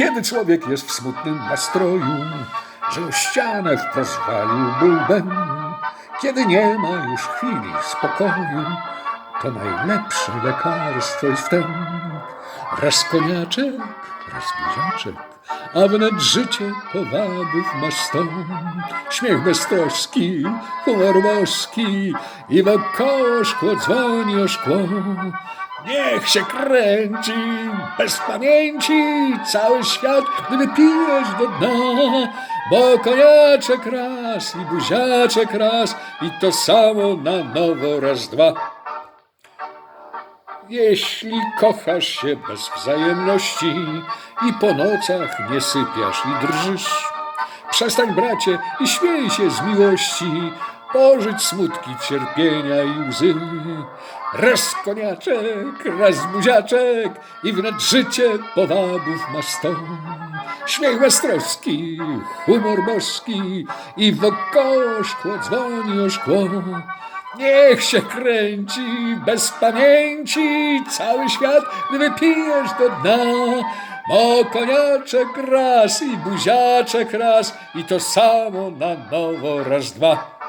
Kiedy człowiek jest w smutnym nastroju, że o ścianach pozwalił bulbem, kiedy nie ma już chwili spokoju, to najlepsze lekarstwo jest wtem. Raz koniaczek, raz buziaczek, a wnet życie powadów ma stąd. Śmiech beztroski, humor boski i wokoło szkło dzwoni o szkło. Niech się kręci bez pamięci cały świat, gdy wypijesz do dna, bo koniaczek raz i buziaczek raz i to samo na nowo raz dwa. Jeśli kochasz się bez wzajemności i po nocach nie sypiasz i drżysz, przestań bracie i śmiej się z miłości, pożyć smutki, cierpienia i łzy. Raz koniaczek, raz buziaczek i wnet życie powabów ma sto. Śmiech beztroski, humor boski i wokoło szkło dzwoni o szkło. Niech się kręci bez pamięci cały świat, gdy wypijesz do dna. Bo koniaczek raz i buziaczek raz i to samo na nowo raz dwa.